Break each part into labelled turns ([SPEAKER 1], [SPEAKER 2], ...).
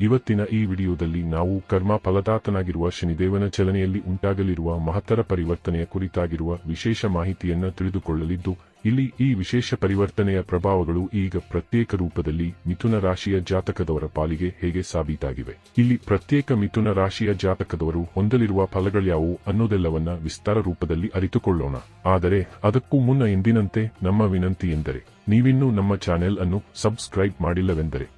[SPEAKER 1] ಇವತ್ತಿನ ಈ ವಿಡಿಯೋದಲ್ಲಿ ನಾವು ಕರ್ಮ ಫಲದಾತನಾಗಿರುವ ಶನಿದೇವನ ಚಲನೆಯಲ್ಲಿ ಉಂಟಾಗಲಿರುವ ಮಹತ್ತರ ಪರಿವರ್ತನೆಯ ಕುರಿತಾಗಿರುವ ವಿಶೇಷ ಮಾಹಿತಿಯನ್ನು ತಿಳಿದುಕೊಳ್ಳಲಿದ್ದು, ಇಲ್ಲಿ ಈ ವಿಶೇಷ ಪರಿವರ್ತನೆಯ ಪ್ರಭಾವಗಳು ಈಗ ಪ್ರತ್ಯೇಕ ರೂಪದಲ್ಲಿ ಮಿಥುನ ರಾಶಿಯ ಜಾತಕದವರ ಪಾಲಿಗೆ ಹೇಗೆ ಸಾಬೀತಾಗಿವೆ. ಇಲ್ಲಿ ಪ್ರತ್ಯೇಕ ಮಿಥುನ ರಾಶಿಯ ಜಾತಕದವರು ಹೊಂದಲಿರುವ ಫಲಗಳ್ಯಾವು ಅನ್ನೋದೆಲ್ಲವನ್ನ ವಿಸ್ತಾರ ರೂಪದಲ್ಲಿ ಅರಿತುಕೊಳ್ಳೋಣ. ಆದರೆ, ಅದಕ್ಕೂ ಮುನ್ನ ಎಂದಿನಂತೆ ನಮ್ಮ ವಿನಂತಿ ಎಂದರೆ, ನೀವಿನ್ನೂ ನಮ್ಮ ಚಾನೆಲ್ ಅನ್ನು ಸಬ್ಸ್ಕ್ರೈಬ್ ಮಾಡಿಲ್ಲವೆಂದರೆ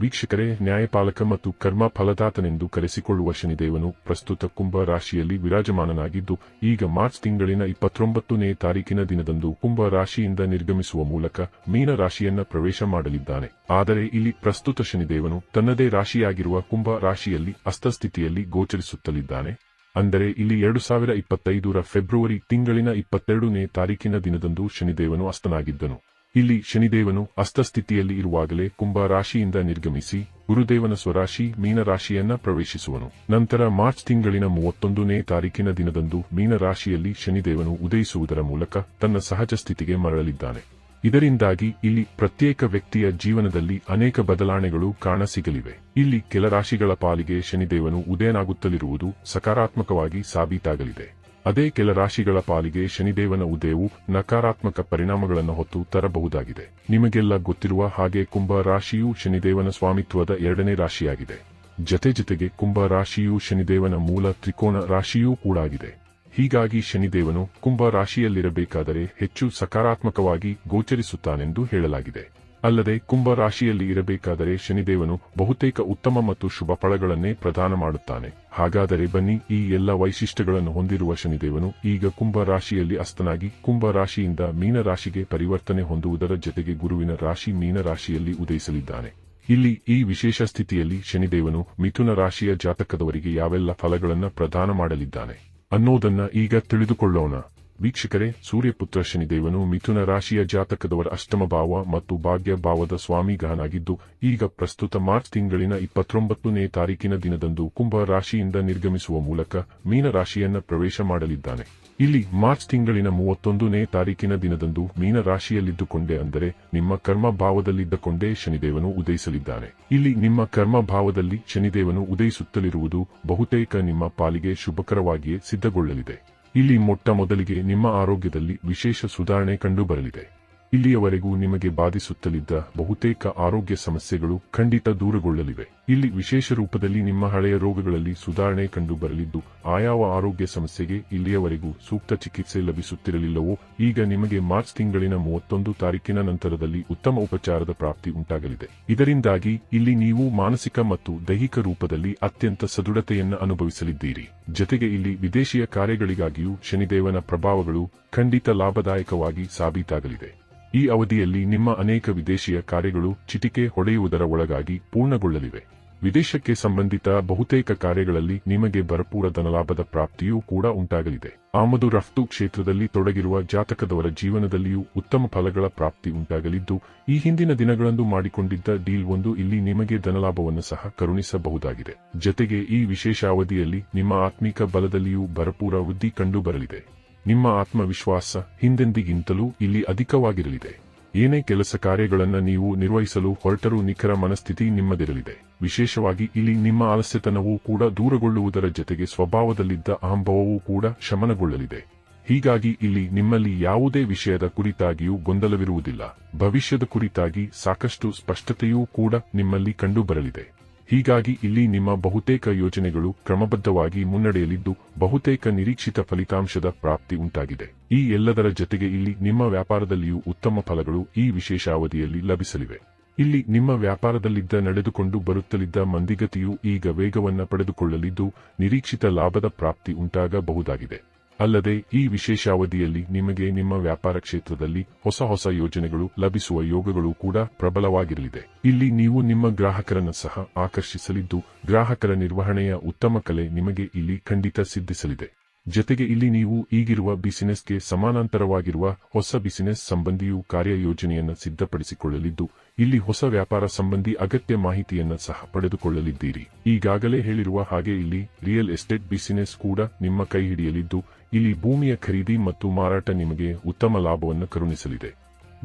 [SPEAKER 1] ವೀಕ್ಷಕರೇ, ನ್ಯಾಯಪಾಲಕ ಮತ್ತು ಕರ್ಮ ಫಲದಾತನೆಂದು ಕರೆಸಿಕೊಳ್ಳುವ ಶನಿದೇವನು ಪ್ರಸ್ತುತ ಕುಂಭ ರಾಶಿಯಲ್ಲಿ ವಿರಾಜಮಾನನಾಗಿದ್ದು, ಈಗ ಮಾರ್ಚ್ ತಿಂಗಳಿನ ಇಪ್ಪತ್ತೊಂಬತ್ತನೇ ತಾರೀಕಿನ ದಿನದಂದು ಕುಂಭ ರಾಶಿಯಿಂದ ನಿರ್ಗಮಿಸುವ ಮೂಲಕ ಮೀನ ರಾಶಿಯನ್ನ ಪ್ರವೇಶ ಮಾಡಲಿದ್ದಾನೆ. ಆದರೆ ಇಲ್ಲಿ ಪ್ರಸ್ತುತ ಶನಿದೇವನು ತನ್ನದೇ ರಾಶಿಯಾಗಿರುವ ಕುಂಭ ರಾಶಿಯಲ್ಲಿ ಅಸ್ತಸ್ಥಿತಿಯಲ್ಲಿ ಗೋಚರಿಸುತ್ತಲಿದ್ದಾನೆ. ಅಂದರೆ ಇಲ್ಲಿ ಎರಡು ಸಾವಿರ ಇಪ್ಪತ್ತೈದರ ಫೆಬ್ರವರಿ ತಿಂಗಳಿನ ಇಪ್ಪತ್ತೆರಡನೇ ತಾರೀಕಿನ ದಿನದಂದು ಶನಿದೇವನು ಅಸ್ತನಾಗಿದ್ದನು. ಇಲ್ಲಿ ಶನಿದೇವನು ಅಸ್ತಸ್ಥಿತಿಯಲ್ಲಿ ಇರುವಾಗಲೇ ಕುಂಭ ರಾಶಿಯಿಂದ ನಿರ್ಗಮಿಸಿ ಗುರುದೇವನ ಸ್ವರಾಶಿ ಮೀನರಾಶಿಯನ್ನ ಪ್ರವೇಶಿಸುವನು. ನಂತರ ಮಾರ್ಚ್ ತಿಂಗಳಿನ ಮೂವತ್ತೊಂದನೇ ತಾರೀಕಿನ ದಿನದಂದು ಮೀನರಾಶಿಯಲ್ಲಿ ಶನಿದೇವನು ಉದಯಿಸುವುದರ ಮೂಲಕ ತನ್ನ ಸಹಜ ಸ್ಥಿತಿಗೆ ಮರಳಲಿದ್ದಾನೆ ಇದರಿಂದಾಗಿ ಇಲ್ಲಿ ಪ್ರತ್ಯೇಕ ವ್ಯಕ್ತಿಯ ಜೀವನದಲ್ಲಿ ಅನೇಕ ಬದಲಾವಣೆಗಳು ಕಾಣಸಿಗಲಿವೆ. ಇಲ್ಲಿ ಕೆಲ ರಾಶಿಗಳ ಪಾಲಿಗೆ ಶನಿದೇವನು ಉದಯನಾಗುತ್ತಲಿರುವುದು ಸಕಾರಾತ್ಮಕವಾಗಿ ಸಾಬೀತಾಗಲಿದೆ. ಅದೇ ಕೆಲ ರಾಶಿಗಳ ಪಾಲಿಗೆ ಶನಿದೇವನ ಉದಯವು ನಕಾರಾತ್ಮಕ ಪರಿಣಾಮಗಳನ್ನು ಹೊತ್ತು ತರಬಹುದಾಗಿದೆ. ನಿಮಗೆಲ್ಲ ಗೊತ್ತಿರುವ ಹಾಗೆ ಕುಂಭ ರಾಶಿಯು ಶನಿದೇವನ ಸ್ವಾಮಿತ್ವದ ಎರಡನೇ ರಾಶಿಯಾಗಿದೆ. ಜತೆ ಜತೆಗೆ ಕುಂಭ ರಾಶಿಯು ಶನಿದೇವನ ಮೂಲ ತ್ರಿಕೋಣ ರಾಶಿಯೂ ಕೂಡ ಆಗಿದೆ. ಹೀಗಾಗಿ ಶನಿದೇವನು ಕುಂಭ ರಾಶಿಯಲ್ಲಿರಬೇಕಾದರೆ ಹೆಚ್ಚು ಸಕಾರಾತ್ಮಕವಾಗಿ ಗೋಚರಿಸುತ್ತಾನೆಂದು ಹೇಳಲಾಗಿದೆ. ಅಲ್ಲದೆ ಕುಂಭ ರಾಶಿಯಲ್ಲಿ ಇರಬೇಕಾದರೆ ಶನಿದೇವನು ಬಹುತೇಕ ಉತ್ತಮ ಮತ್ತು ಶುಭ ಫಲಗಳನ್ನೇ ಪ್ರದಾನ ಮಾಡುತ್ತಾನೆ. ಹಾಗಾದರೆ ಬನ್ನಿ, ಈ ಎಲ್ಲ ವೈಶಿಷ್ಟ್ಯಗಳನ್ನು ಹೊಂದಿರುವ ಶನಿದೇವನು ಈಗ ಕುಂಭ ರಾಶಿಯಲ್ಲಿ ಅಸ್ತನಾಗಿ ಕುಂಭ ರಾಶಿಯಿಂದ ಮೀನರಾಶಿಗೆ ಪರಿವರ್ತನೆ ಹೊಂದುವುದರ ಜೊತೆಗೆ ಗುರುವಿನ ರಾಶಿ ಮೀನರಾಶಿಯಲ್ಲಿ ಉದಯಿಸಲಿದ್ದಾನೆ. ಇಲ್ಲಿ ಈ ವಿಶೇಷ ಸ್ಥಿತಿಯಲ್ಲಿ ಶನಿದೇವನು ಮಿಥುನ ರಾಶಿಯ ಜಾತಕದವರಿಗೆ ಯಾವೆಲ್ಲ ಫಲಗಳನ್ನು ಪ್ರದಾನ ಮಾಡಲಿದ್ದಾನೆ ಅನ್ನೋದನ್ನ ಈಗ ತಿಳಿದುಕೊಳ್ಳೋಣ. ವೀಕ್ಷಕರೇ, ಸೂರ್ಯಪುತ್ರ ಶನಿದೇವನು ಮಿಥುನ ರಾಶಿಯ ಜಾತಕದವರ ಅಷ್ಟಮ ಭಾವ ಮತ್ತು ಭಾಗ್ಯ ಭಾವದ ಸ್ವಾಮಿಗಹನಾಗಿದ್ದು, ಈಗ ಪ್ರಸ್ತುತ ಮಾರ್ಚ್ ತಿಂಗಳಿನ ಇಪ್ಪತ್ತೊಂಬತ್ತನೇ ತಾರೀಕಿನ ದಿನದಂದು ಕುಂಭ ರಾಶಿಯಿಂದ ನಿರ್ಗಮಿಸುವ ಮೂಲಕ ಮೀನ ರಾಶಿಯನ್ನ ಪ್ರವೇಶ ಮಾಡಲಿದ್ದಾನೆ. ಇಲ್ಲಿ ಮಾರ್ಚ್ ತಿಂಗಳಿನ ಮೂವತ್ತೊಂದನೇ ತಾರೀಕಿನ ದಿನದಂದು ಮೀನ ರಾಶಿಯಲ್ಲಿದ್ದುಕೊಂಡೆ ಅಂದರೆ ನಿಮ್ಮ ಕರ್ಮ ಭಾವದಲ್ಲಿದ್ದಕೊಂಡೇ ಶನಿದೇವನು ಉದಯಿಸಲಿದ್ದಾನೆ. ಇಲ್ಲಿ ನಿಮ್ಮ ಕರ್ಮ ಭಾವದಲ್ಲಿ ಶನಿದೇವನು ಉದಯಿಸುತ್ತಲಿರುವುದು ಬಹುತೇಕ ನಿಮ್ಮ ಪಾಲಿಗೆ ಶುಭಕರವಾಗಿಯೇ ಸಿದ್ಧಗೊಳ್ಳಲಿದೆ. ಇಲ್ಲಿ ಮೊಟ್ಟ ಮೊದಲಿಗೆ ನಿಮ್ಮ ಆರೋಗ್ಯದಲ್ಲಿ ವಿಶೇಷ ಸುಧಾರಣೆ ಕಂಡುಬರಲಿದೆ. ಇಲ್ಲಿಯವರೆಗೂ ನಿಮಗೆ ಬಾಧಿಸುತ್ತಲಿದ್ದ ಬಹುತೇಕ ಆರೋಗ್ಯ ಸಮಸ್ಯೆಗಳು ಖಂಡಿತ ದೂರಗೊಳ್ಳಲಿವೆ. ಇಲ್ಲಿ ವಿಶೇಷ ರೂಪದಲ್ಲಿ ನಿಮ್ಮ ಹಳೆಯ ರೋಗಗಳಲ್ಲಿ ಸುಧಾರಣೆ ಕಂಡು ಬರಲಿದ್ದು ಆಯಾವ ಆರೋಗ್ಯ ಸಮಸ್ಯೆಗೆ ಇಲ್ಲಿಯವರೆಗೂ ಸೂಕ್ತ ಚಿಕಿತ್ಸೆ ಲಭಿಸುತ್ತಿರಲಿಲ್ಲವೋ, ಈಗ ನಿಮಗೆ ಮಾರ್ಚ್ ತಿಂಗಳಿನ ಮೂವತ್ತೊಂದು ತಾರೀಕಿನ ನಂತರದಲ್ಲಿ ಉತ್ತಮ ಉಪಚಾರದ ಪ್ರಾಪ್ತಿ ಉಂಟಾಗಲಿದೆ. ಇದರಿಂದಾಗಿ ಇಲ್ಲಿ ನೀವು ಮಾನಸಿಕ ಮತ್ತು ದೈಹಿಕ ರೂಪದಲ್ಲಿ ಅತ್ಯಂತ ಸದೃಢತೆಯನ್ನು ಅನುಭವಿಸಲಿದ್ದೀರಿ. ಜತೆಗೆ ಇಲ್ಲಿ ವಿದೇಶಿಯ ಕಾರ್ಯಗಳಿಗಾಗಿಯೂ ಶನಿದೇವನ ಪ್ರಭಾವಗಳು ಖಂಡಿತ ಲಾಭದಾಯಕವಾಗಿ ಸಾಬೀತಾಗಲಿದೆ. ಈ ಅವಧಿಯಲ್ಲಿ ನಿಮ್ಮ ಅನೇಕ ವಿದೇಶಿಯ ಕಾರ್ಯಗಳು ಚಿಟಿಕೆ ಹೊಡೆಯುವುದರ ಒಳಗಾಗಿ ಪೂರ್ಣಗೊಳ್ಳಲಿವೆ. ವಿದೇಶಕ್ಕೆ ಸಂಬಂಧಿತ ಬಹುತೇಕ ಕಾರ್ಯಗಳಲ್ಲಿ ನಿಮಗೆ ಭರಪೂರ ಧನಲಾಭದ ಪ್ರಾಪ್ತಿಯೂ ಕೂಡ ಉಂಟಾಗಲಿದೆ. ಆಮದು ರಫ್ತು ಕ್ಷೇತ್ರದಲ್ಲಿ ತೊಡಗಿರುವ ಜಾತಕದವರ ಜೀವನದಲ್ಲಿಯೂ ಉತ್ತಮ ಫಲಗಳ ಪ್ರಾಪ್ತಿ ಉಂಟಾಗಲಿದ್ದು, ಈ ಹಿಂದಿನ ದಿನಗಳಂದು ಮಾಡಿಕೊಂಡಿದ್ದ ಡೀಲ್ ಒಂದು ಇಲ್ಲಿ ನಿಮಗೆ ಧನಲಾಭವನ್ನು ಸಹ ಕರುಣಿಸಬಹುದಾಗಿದೆ. ಜತೆಗೆ ಈ ವಿಶೇಷ ಅವಧಿಯಲ್ಲಿ ನಿಮ್ಮ ಆತ್ಮಿಕ ಬಲದಲ್ಲಿಯೂ ಭರಪೂರ ವೃದ್ಧಿ ಕಂಡುಬರಲಿದೆ. ನಿಮ್ಮ ಆತ್ಮವಿಶ್ವಾಸ ಹಿಂದೆಂದಿಗಿಂತಲೂ ಇಲ್ಲಿ ಅಧಿಕವಾಗಿರಲಿದೆ. ಏನೇ ಕೆಲಸ ಕಾರ್ಯಗಳನ್ನು ನೀವು ನಿರ್ವಹಿಸಲು ಹೊರಟರೂ ನಿಖರ ಮನಸ್ಥಿತಿ ನಿಮ್ಮದಿರಲಿದೆ. ವಿಶೇಷವಾಗಿ ಇಲ್ಲಿ ನಿಮ್ಮ ಆಲಸ್ಯತನವೂ ಕೂಡ ದೂರಗೊಳ್ಳುವುದರ ಜತೆಗೆ ಸ್ವಭಾವದಲ್ಲಿದ್ದ ಅಹಂಭವವೂ ಕೂಡ ಶಮನಗೊಳ್ಳಲಿದೆ. ಹೀಗಾಗಿ ಇಲ್ಲಿ ನಿಮ್ಮಲ್ಲಿ ಯಾವುದೇ ವಿಷಯದ ಕುರಿತಾಗಿಯೂ ಗೊಂದಲವಿರುವುದಿಲ್ಲ. ಭವಿಷ್ಯದ ಕುರಿತಾಗಿ ಸಾಕಷ್ಟು ಸ್ಪಷ್ಟತೆಯೂ ಕೂಡ ನಿಮ್ಮಲ್ಲಿ ಕಂಡುಬರಲಿದೆ. ಹೀಗಾಗಿ ಇಲ್ಲಿ ನಿಮ್ಮ ಬಹುತೇಕ ಯೋಜನೆಗಳು ಕ್ರಮಬದ್ಧವಾಗಿ ಮುನ್ನಡೆಯಲಿದ್ದು, ಬಹುತೇಕ ನಿರೀಕ್ಷಿತ ಫಲಿತಾಂಶದ ಪ್ರಾಪ್ತಿ ಉಂಟಾಗಿದೆ. ಈ ಎಲ್ಲದರ ಜೊತೆಗೆ ಇಲ್ಲಿ ನಿಮ್ಮ ವ್ಯಾಪಾರದಲ್ಲಿಯೂ ಉತ್ತಮ ಫಲಗಳು ಈ ವಿಶೇಷ ಅವಧಿಯಲ್ಲಿ ಲಭಿಸಲಿವೆ. ಇಲ್ಲಿ ನಿಮ್ಮ ವ್ಯಾಪಾರದಲ್ಲಿದ್ದ, ನಡೆದುಕೊಂಡು ಬರುತ್ತಲಿದ್ದ ಮಂದಿಗತಿಯು ಈಗ ವೇಗವನ್ನು ಪಡೆದುಕೊಳ್ಳಲಿದ್ದು, ನಿರೀಕ್ಷಿತ ಲಾಭದ ಪ್ರಾಪ್ತಿ ಉಂಟಾಗಬಹುದಾಗಿದೆ. ಅಲ್ಲದೆ, ಈ ವಿಶೇಷ ಅವಧಿಯಲ್ಲಿ ನಿಮಗೆ ನಿಮ್ಮ ವ್ಯಾಪಾರ ಕ್ಷೇತ್ರದಲ್ಲಿ ಹೊಸ ಹೊಸ ಯೋಜನೆಗಳು ಲಭಿಸುವ ಯೋಗಗಳು ಕೂಡ ಪ್ರಬಲವಾಗಿರಲಿದೆ. ಇಲ್ಲಿ ನೀವು ನಿಮ್ಮ ಗ್ರಾಹಕರನ್ನು ಸಹ ಆಕರ್ಷಿಸಲಿದ್ದು, ಗ್ರಾಹಕರ ನಿರ್ವಹಣೆಯ ಉತ್ತಮ ಕಲೆ ನಿಮಗೆ ಇಲ್ಲಿ ಖಂಡಿತ ಸಿದ್ಧಿಸಲಿದೆ. ಜತೆಗೆ ಇಲ್ಲಿ ನೀವು ಈಗಿರುವ ಬಿಸಿನೆಸ್ಗೆ ಸಮಾನಾಂತರವಾಗಿರುವ ಹೊಸ ಬಿಸಿನೆಸ್ ಸಂಬಂಧಿಯು ಕಾರ್ಯಯೋಜನೆಯನ್ನು ಸಿದ್ಧಪಡಿಸಿಕೊಳ್ಳಲಿದ್ದು, ಇಲ್ಲಿ ಹೊಸ ವ್ಯಾಪಾರ ಸಂಬಂಧಿ ಅಗತ್ಯ ಮಾಹಿತಿಯನ್ನು ಸಹ ಪಡೆದುಕೊಳ್ಳಲಿದ್ದೀರಿ. ಈಗಾಗಲೇ ಹೇಳಿರುವ ಹಾಗೆ ಇಲ್ಲಿ ರಿಯಲ್ ಎಸ್ಟೇಟ್ ಬಿಸಿನೆಸ್ ಕೂಡ ನಿಮ್ಮ ಕೈ ಹಿಡಿಯಲಿದ್ದು, ಇಲ್ಲಿ ಭೂಮಿಯ ಖರೀದಿ ಮತ್ತು ಮಾರಾಟ ನಿಮಗೆ ಉತ್ತಮ ಲಾಭವನ್ನು ಕರುಣಿಸಲಿದೆ.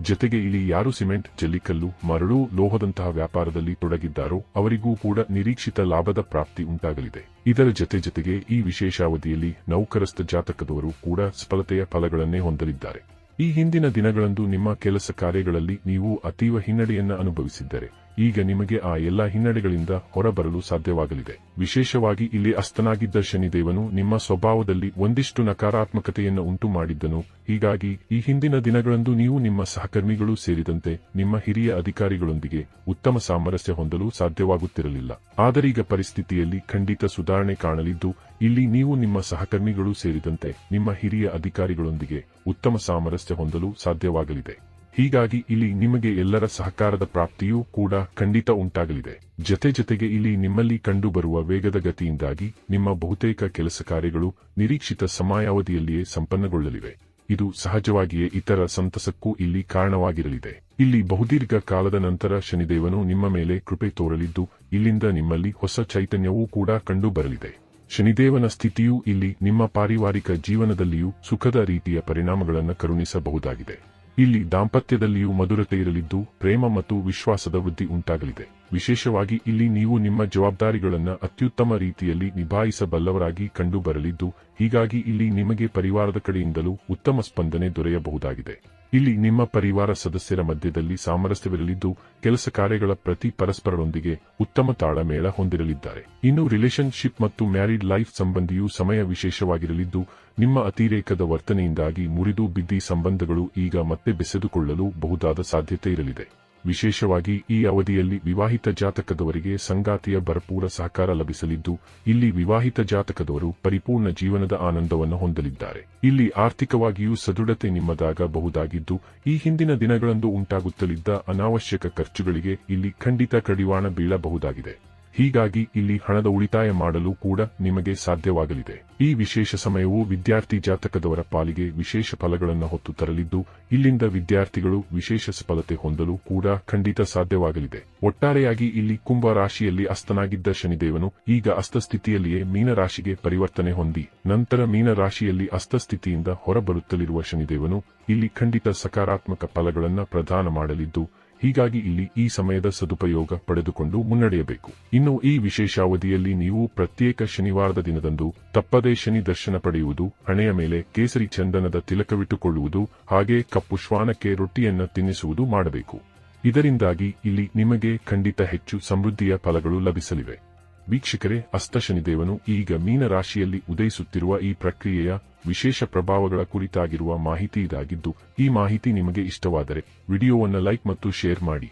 [SPEAKER 1] ಜತೆಗೆ ಇಲ್ಲಿ ಯಾರು ಸಿಮೆಂಟ್, ಜಲ್ಲಿಕಲ್ಲು, ಮರಳು, ಲೋಹದಂತಹ ವ್ಯಾಪಾರದಲ್ಲಿ ತೊಡಗಿದ್ದಾರೋ ಅವರಿಗೂ ಕೂಡ ನಿರೀಕ್ಷಿತ ಲಾಭದ ಪ್ರಾಪ್ತಿ ಉಂಟಾಗಲಿದೆ. ಇದರ ಜತೆ ಜತೆಗೆ ಈ ವಿಶೇಷಾವಧಿಯಲ್ಲಿ ನೌಕರಸ್ಥ ಜಾತಕದವರು ಕೂಡ ಸಫಲತೆಯ ಫಲಗಳನ್ನೇ ಹೊಂದಲಿದ್ದಾರೆ. ಈ ಹಿಂದಿನ ದಿನಗಳಂದು ನಿಮ್ಮ ಕೆಲಸ ಕಾರ್ಯಗಳಲ್ಲಿ ನೀವು ಅತೀವ ಹಿನ್ನಡೆಯನ್ನ ಅನುಭವಿಸಿದ್ದರೆ ಈಗ ನಿಮಗೆ ಆ ಎಲ್ಲ ಹಿನ್ನಡೆಗಳಿಂದ ಹೊರಬರಲು ಸಾಧ್ಯವಾಗಲಿದೆ. ವಿಶೇಷವಾಗಿ ಇಲ್ಲಿ ಅಸ್ತನಾಗಿದ್ದ ಶನಿದೇವನು ನಿಮ್ಮ ಸ್ವಭಾವದಲ್ಲಿ ಒಂದಿಷ್ಟು ನಕಾರಾತ್ಮಕತೆಯನ್ನು ಉಂಟು ಮಾಡಿದ್ದನು ಹೀಗಾಗಿ ಈ ಹಿಂದಿನ ದಿನಗಳಂದು ನೀವು ನಿಮ್ಮ ಸಹಕರ್ಮಿಗಳು ಸೇರಿದಂತೆ ನಿಮ್ಮ ಹಿರಿಯ ಅಧಿಕಾರಿಗಳೊಂದಿಗೆ ಉತ್ತಮ ಸಾಮರಸ್ಯ ಹೊಂದಲು ಸಾಧ್ಯವಾಗುತ್ತಿರಲಿಲ್ಲ. ಆದರೀಗ ಪರಿಸ್ಥಿತಿಯಲ್ಲಿ ಖಂಡಿತ ಸುಧಾರಣೆ ಕಾಣಲಿದ್ದು, ಇಲ್ಲಿ ನೀವು ನಿಮ್ಮ ಸಹಕರ್ಮಿಗಳು ಸೇರಿದಂತೆ ನಿಮ್ಮ ಹಿರಿಯ ಅಧಿಕಾರಿಗಳೊಂದಿಗೆ ಉತ್ತಮ ಸಾಮರಸ್ಯ ಹೊಂದಲು ಸಾಧ್ಯವಾಗಲಿದೆ. ಹೀಗಾಗಿ ಇಲ್ಲಿ ನಿಮಗೆ ಎಲ್ಲರ ಸಹಕಾರದ ಪ್ರಾಪ್ತಿಯೂ ಕೂಡ ಖಂಡಿತ ಉಂಟಾಗಲಿದೆ. ಜತೆ ಜತೆಗೆ ಇಲ್ಲಿ ನಿಮ್ಮಲ್ಲಿ ಕಂಡುಬರುವ ವೇಗದ ಗತಿಯಿಂದಾಗಿ ನಿಮ್ಮ ಬಹುತೇಕ ಕೆಲಸ ಕಾರ್ಯಗಳು ನಿರೀಕ್ಷಿತ ಸಮಯಾವಧಿಯಲ್ಲಿಯೇ ಸಂಪನ್ನಗೊಳ್ಳಲಿವೆ. ಇದು ಸಹಜವಾಗಿಯೇ ಇತರ ಸಂತಸಕ್ಕೂ ಇಲ್ಲಿ ಕಾರಣವಾಗಿರಲಿದೆ. ಇಲ್ಲಿ ಬಹುದೀರ್ಘ ಕಾಲದ ನಂತರ ಶನಿದೇವನು ನಿಮ್ಮ ಮೇಲೆ ಕೃಪೆ ತೋರಲಿದ್ದು, ಇಲ್ಲಿಂದ ನಿಮ್ಮಲ್ಲಿ ಹೊಸ ಚೈತನ್ಯವೂ ಕೂಡ ಕಂಡುಬರಲಿದೆ. ಶನಿದೇವನ ಸ್ಥಿತಿಯೂ ಇಲ್ಲಿ ನಿಮ್ಮ ಪಾರಿವಾರಿಕ ಜೀವನದಲ್ಲಿಯೂ ಸುಖದ ರೀತಿಯ ಪರಿಣಾಮಗಳನ್ನು ಕರುಣಿಸಬಹುದಾಗಿದೆ. ಇಲ್ಲಿ ದಾಂಪತ್ಯದಲ್ಲಿಯೂ ಮಧುರತೆ ಇರಲಿದ್ದು ಪ್ರೇಮ ಮತ್ತು ವಿಶ್ವಾಸದ ವೃದ್ಧಿ ಉಂಟಾಗಲಿದೆ. ವಿಶೇಷವಾಗಿ ಇಲ್ಲಿ ನೀವು ನಿಮ್ಮ ಜವಾಬ್ದಾರಿಗಳನ್ನು ಅತ್ಯುತ್ತಮ ರೀತಿಯಲ್ಲಿ ನಿಭಾಯಿಸಬಲ್ಲವರಾಗಿ ಕಂಡುಬರಲಿದ್ದು, ಹೀಗಾಗಿ ಇಲ್ಲಿ ನಿಮಗೆ ಪರಿವಾರದ ಕಡೆಯಿಂದಲೂ ಉತ್ತಮ ಸ್ಪಂದನೆ ದೊರೆಯಬಹುದಾಗಿದೆ. ಇಲ್ಲಿ ನಿಮ್ಮ ಪರಿವಾರ ಸದಸ್ಯರ ಮಧ್ಯದಲ್ಲಿ ಸಾಮರಸ್ಯವಿರಲಿದ್ದು, ಕೆಲಸ ಕಾರ್ಯಗಳ ಪ್ರತಿ ಪರಸ್ಪರರೊಂದಿಗೆ ಉತ್ತಮ ತಾಳಮೇಳ ಹೊಂದಿರಲಿದ್ದಾರೆ. ಇನ್ನು ರಿಲೇಶನ್ಶಿಪ್ ಮತ್ತು ಮ್ಯಾರಿಡ್ ಲೈಫ್ ಸಂಬಂಧಿಯೂ ಸಮಯ ವಿಶೇಷವಾಗಿರಲಿದ್ದು, ನಿಮ್ಮ ಅತಿರೇಕದ ವರ್ತನೆಯಿಂದಾಗಿ ಮುರಿದು ಬಿದ್ದಿ ಸಂಬಂಧಗಳು ಈಗ ಮತ್ತೆ ಬೆಸೆದುಕೊಳ್ಳಲು ಬಹುದಾದ ಸಾಧ್ಯತೆ ಇರಲಿದೆ. ವಿಶೇಷವಾಗಿ ಈ ಅವಧಿಯಲ್ಲಿ ವಿವಾಹಿತ ಜಾತಕದವರಿಗೆ ಸಂಗಾತಿಯ ಭರಪೂರ ಸಹಕಾರ ಲಭಿಸಲಿದ್ದು, ಇಲ್ಲಿ ವಿವಾಹಿತ ಜಾತಕದವರು ಪರಿಪೂರ್ಣ ಜೀವನದ ಆನಂದವನ್ನು ಹೊಂದಲಿದ್ದಾರೆ. ಇಲ್ಲಿ ಆರ್ಥಿಕವಾಗಿಯೂ ಸದೃಢತೆ ನಿಮ್ಮದಾಗಬಹುದಾಗಿದ್ದು, ಈ ಹಿಂದಿನ ದಿನಗಳಂದು ಉಂಟಾಗುತ್ತಲಿದ್ದ ಅನಾವಶ್ಯಕ ಖರ್ಚುಗಳಿಗೆ ಇಲ್ಲಿ ಖಂಡಿತ ಕಡಿವಾಣ ಬೀಳಬಹುದಾಗಿದೆ. ಹೀಗಾಗಿ ಇಲ್ಲಿ ಹಣದ ಉಳಿತಾಯ ಮಾಡಲು ಕೂಡ ನಿಮಗೆ ಸಾಧ್ಯವಾಗಲಿದೆ. ಈ ವಿಶೇಷ ಸಮಯವು ವಿದ್ಯಾರ್ಥಿ ಜಾತಕದವರ ಪಾಲಿಗೆ ವಿಶೇಷ ಫಲಗಳನ್ನು ಹೊತ್ತು ತರಲಿದ್ದು, ಇಲ್ಲಿಂದ ವಿದ್ಯಾರ್ಥಿಗಳು ವಿಶೇಷ ಸಫಲತೆ ಹೊಂದಲು ಕೂಡ ಖಂಡಿತ ಸಾಧ್ಯವಾಗಲಿದೆ. ಒಟ್ಟಾರೆಯಾಗಿ ಇಲ್ಲಿ ಕುಂಭ ರಾಶಿಯಲ್ಲಿ ಅಸ್ತನಾಗಿದ್ದ ಶನಿದೇವನು ಈಗ ಅಸ್ತಸ್ಥಿತಿಯಲ್ಲಿಯೇ ಮೀನರಾಶಿಗೆ ಪರಿವರ್ತನೆ ಹೊಂದಿ, ನಂತರ ಮೀನರಾಶಿಯಲ್ಲಿ ಅಸ್ತಸ್ಥಿತಿಯಿಂದ ಹೊರಬರುತ್ತಲಿರುವ ಶನಿದೇವನು ಇಲ್ಲಿ ಖಂಡಿತ ಸಕಾರಾತ್ಮಕ ಫಲಗಳನ್ನು ಪ್ರದಾನ ಮಾಡಲಿದ್ದು ಹೀಗಾಗಿ ಇಲ್ಲಿ ಈ ಸಮಯದ ಸದುಪಯೋಗ ಪಡೆದುಕೊಂಡು ಮುನ್ನಡೆಯಬೇಕು. ಇನ್ನು ಈ ವಿಶೇಷಾವಧಿಯಲ್ಲಿ ನೀವು ಪ್ರತ್ಯೇಕ ಶನಿವಾರದ ದಿನದಂದು ತಪ್ಪದೇ ಶನಿ ದರ್ಶನ ಪಡೆಯುವುದು, ಹಣೆಯ ಮೇಲೆ ಕೇಸರಿ ಚಂದನದ ತಿಲಕವಿಟ್ಟುಕೊಳ್ಳುವುದು, ಹಾಗೆ ಕಪ್ಪು ಶ್ವಾನಕ್ಕೆ ರೊಟ್ಟಿಯನ್ನ ತಿನ್ನಿಸುವುದು ಮಾಡಬೇಕು. ಇದರಿಂದಾಗಿ ಇಲ್ಲಿ ನಿಮಗೆ ಖಂಡಿತ ಹೆಚ್ಚು ಸಮೃದ್ಧಿಯ ಫಲಗಳು ಲಭಿಸಲಿವೆ. ವೀಕ್ಷಕರೇ, ಅಸ್ತ ಶನಿದೇವನು ಈಗ ಮೀನ ರಾಶಿಯಲ್ಲಿ ಉದಯಿಸುತ್ತಿರುವ ಈ ಪ್ರಕ್ರಿಯೆಯ ವಿಶೇಷ ಪ್ರಭಾವಗಳ ಕುರಿತಾಗಿರುವ ಮಾಹಿತಿ ಇದಾಗಿದ್ದು, ಈ ಮಾಹಿತಿ ನಿಮಗೆ ಇಷ್ಟವಾದರೆ ವಿಡಿಯೋವನ್ನು ಲೈಕ್ ಮತ್ತು ಶೇರ್ ಮಾಡಿ.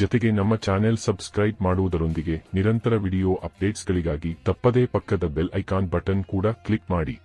[SPEAKER 1] ಜತೆಗೆ ನಮ್ಮ ಚಾನೆಲ್ ಸಬ್ಸ್ಕ್ರೈಬ್ ಮಾಡುವುದರೊಂದಿಗೆ ನಿರಂತರ ವಿಡಿಯೋ ಅಪ್ಡೇಟ್ಸ್ಗಳಿಗಾಗಿ ತಪ್ಪದೇ ಪಕ್ಕದ ಬೆಲ್ ಐಕಾನ್ ಬಟನ್ ಕೂಡ ಕ್ಲಿಕ್ ಮಾಡಿ.